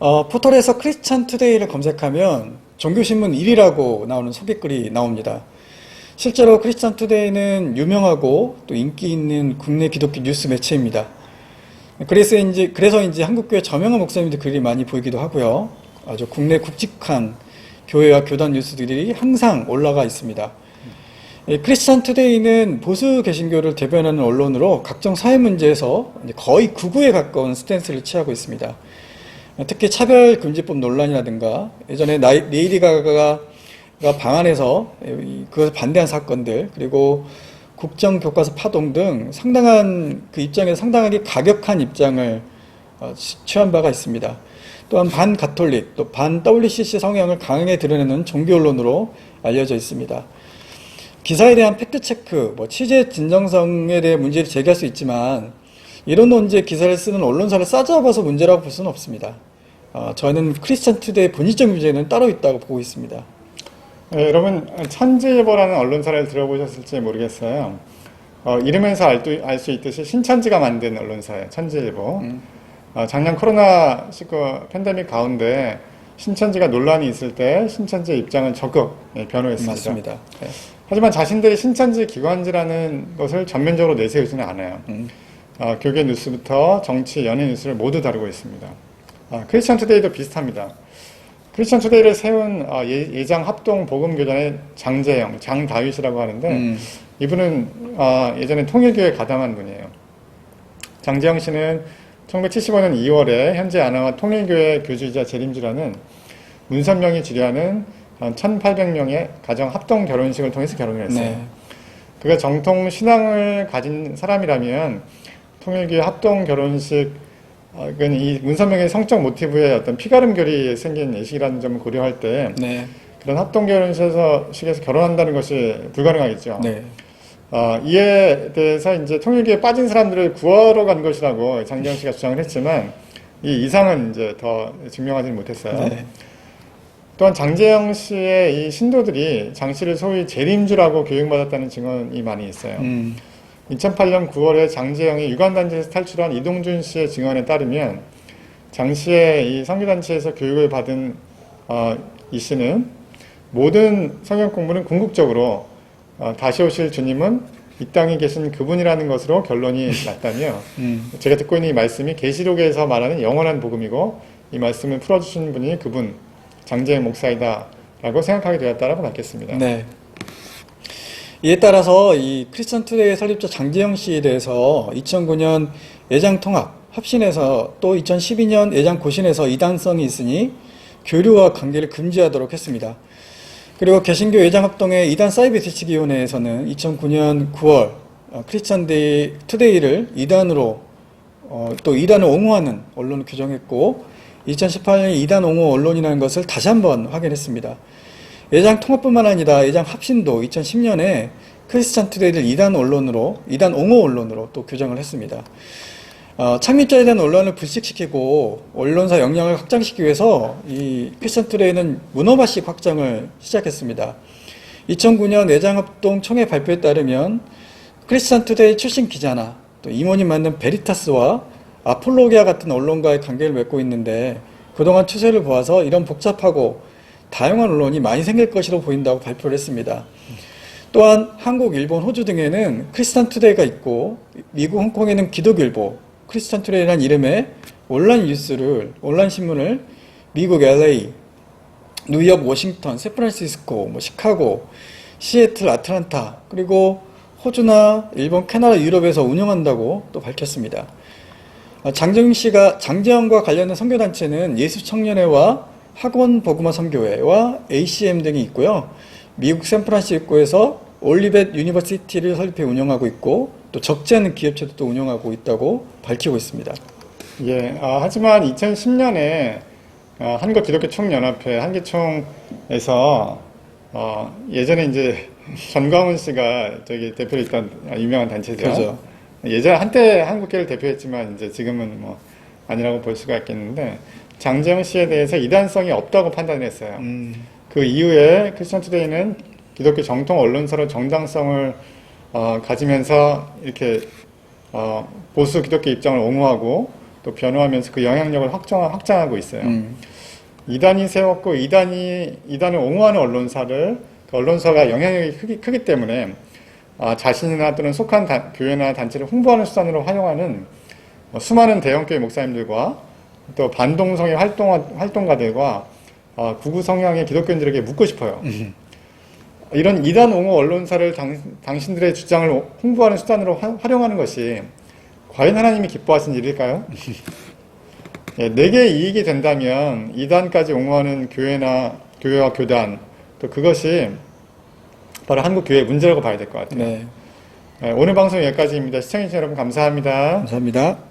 어, 포털에서 크리스찬 투데이를 검색하면 종교신문 1위라고 나오는 소개글이 나옵니다. 실제로 크리스찬 투데이는 유명하고 또 인기 있는 국내 기독교 뉴스 매체입니다. 그래서 이제, 그래서 이제 한국교회 저명한 목사님들 글이 많이 보이기도 하고요. 아주 국내 굵직한 교회와 교단 뉴스들이 항상 올라가 있습니다. 이 크리스찬 투데이는 보수 개신교를 대변하는 언론으로 각종 사회 문제에서 거의 극우에 가까운 스탠스를 취하고 있습니다. 특히 차별금지법 논란이라든가 예전에 나이- 레이디 가가가 이- 그것을 반대한 사건들 그리고 국정교과서 파동 등 상당한 그 입장에서 상당하게 가격한 입장을 어, 치- 취한 바가 있습니다. 또한 반가톨릭, 또 반 WCC 성향을 강하게 드러내는 종교 언론으로 알려져 있습니다. 기사에 대한 팩트 체크, 뭐 취재 진정성에 대해 문제를 제기할 수 있지만 이런 논제 기사를 쓰는 언론사를 싸잡아서 문제라고 볼 수는 없습니다. 어, 저는 크리스찬 투데이의 본질적 문제는 따로 있다고 보고 있습니다. 네, 여러분 천지일보라는 언론사를 들어보셨을지 모르겠어요. 어, 이름에서 알 수 있듯이 신천지가 만든 언론사예요. 천지일보. 음. 어, 작년 코로나 19 팬데믹 가운데 신천지가 논란이 있을 때 신천지의 입장을 적극 예, 변호했습니다. 맞습니다. 네. 하지만 자신들이 신천지 기관지라는 것을 전면적으로 내세우지는 않아요. 음. 어, 교계 뉴스부터 정치, 연예 뉴스를 모두 다루고 있습니다. 아, 크리스천 투데이도 비슷합니다. 크리스천 투데이를 세운 어, 예, 장 합동 복음교단의 장재영, 장다윗이라고 하는데 음, 이분은 어, 예전에 통일교회 가담한 분이에요. 장재영 씨는 1975년 2월에 현재 아나와 통일교회 교주이자 재림주라는 문선명이 주례하는 1,800명의 가정 합동 결혼식을 통해서 결혼을 했어요. 네. 그가 정통 신앙을 가진 사람이라면 통일교회 합동 결혼식 어, 그건 이 문선명의 성적 모티브에 어떤 피가름결이 생긴 예식이라는 점을 고려할 때 네. 그런 합동 결혼식에서 식에서 결혼한다는 것이 불가능하겠죠. 네. 어, 이에 대해서 이제 통일교에 빠진 사람들을 구하러 간 것이라고 장재영 씨가 주장을 했지만 이 이상은 이제 더 증명하지는 못했어요. 네. 또한 장재영 씨의 이 신도들이 장 씨를 소위 재림주라고 교육받았다는 증언이 많이 있어요. 음, 2008년 9월에 장재영이 유관단체에서 탈출한 이동준 씨의 증언에 따르면 장 씨의 이 선교단체에서 교육을 받은 어, 이 씨는 모든 성경 공부는 궁극적으로 어, 다시 오실 주님은 이 땅에 계신 그분이라는 것으로 결론이 났다며 음, 제가 듣고 있는 이 말씀이 계시록에서 말하는 영원한 복음이고 이 말씀을 풀어주신 분이 그분 장재영 목사이다라고 생각하게 되었다라고 밝혔습니다. 네. 이에 따라서 이 크리스천 투데이 설립자 장재영 씨에 대해서 2009년 예장 통합 합신에서 또 2012년 예장 고신에서 이단성이 있으니 교류와 관계를 금지하도록 했습니다. 그리고 개신교 예장 합동의 이단 사이비 대책위원회에서는 2009년 9월 어, 크리스천 데이 투데이를 이단으로 어, 또 이단을 옹호하는 언론을 규정했고 2018년 이단 옹호 언론이라는 것을 다시 한번 확인했습니다. 예장 통합뿐만 아니라 예장 합신도 2010년에 크리스찬 투데이를 이단 언론으로 이단 옹호 언론으로 또 규정을 했습니다. 어, 창립자에 대한 논란을 불식시키고 언론사 역량을 확장시키기 위해서 이 크리스찬 투데이는 문어바식 확장을 시작했습니다. 2009년 예장합동 총회 발표에 따르면 크리스찬 투데이 출신 기자나 또 임원이 만든 베리타스와 아폴로기아 같은 언론과의 관계를 맺고 있는데 그동안 추세를 보아서 이런 복잡하고 다양한 언론이 많이 생길 것으로 보인다고 발표를 했습니다. 또한 한국, 일본, 호주 등에는 크리스탄 투데이가 있고 미국, 홍콩에는 기독일보, 크리스탄 투데이라는 이름의 온라인 뉴스를 온라인 신문을 미국 LA, 뉴욕, 워싱턴, 샌프란시스코, 뭐 시카고, 시애틀, 아틀란타 그리고 호주나 일본, 캐나다, 유럽에서 운영한다고 또 밝혔습니다. 아, 장정 씨가 장재영과 관련된 선교단체는 예수청년회와 학원 복음화 선교회와 ACM 등이 있고요. 미국 샌프란시스코에서 올리벳 유니버시티를 설립해 운영하고 있고 또 적지 않은 기업체도 또 운영하고 있다고 밝히고 있습니다. 예, 아, 하지만 2010년에 어, 한국 기독교 총연합회 한기총에서 어, 예전에 이제 전광훈 씨가 저기 대표로 있던 유명한 단체죠. 그렇죠. 예전 한때 한국계를 대표했지만 이제 지금은 뭐 아니라고 볼 수가 있겠는데 장재영 씨에 대해서 이단성이 없다고 판단했어요. 음, 그 이후에 크리스천 투데이는 기독교 정통 언론사로 정당성을 어, 가지면서 이렇게 어, 보수 기독교 입장을 옹호하고 또 변호하면서 그 영향력을 확정, 확장하고 있어요. 음. 이단이 세웠고 이단이 이단을 옹호하는 언론사를 그 언론사가 영향력이 크기, 크기 때문에 아, 자신이나 또는 속한 단- 교회나 단체를 홍보하는 수단으로 활용하는 어, 수많은 대형 교회 목사님들과 또 반동성의 활동 활동가들과 어, 구구 성향의 기독교인들에게 묻고 싶어요. 이런 이단 옹호 언론사를 당, 당신들의 주장을 홍보하는 수단으로 화- 활용하는 것이 과연 하나님이 기뻐하신 일일까요? 예, 내게 이익이 된다면 이단까지 옹호하는 교회나 교회와 교단 또 그것이 바로 한국 교회의 문제라고 봐야 될 것 같아요. 네. 예, 오늘 방송 여기까지입니다. 시청해주신 여러분 감사합니다. 감사합니다.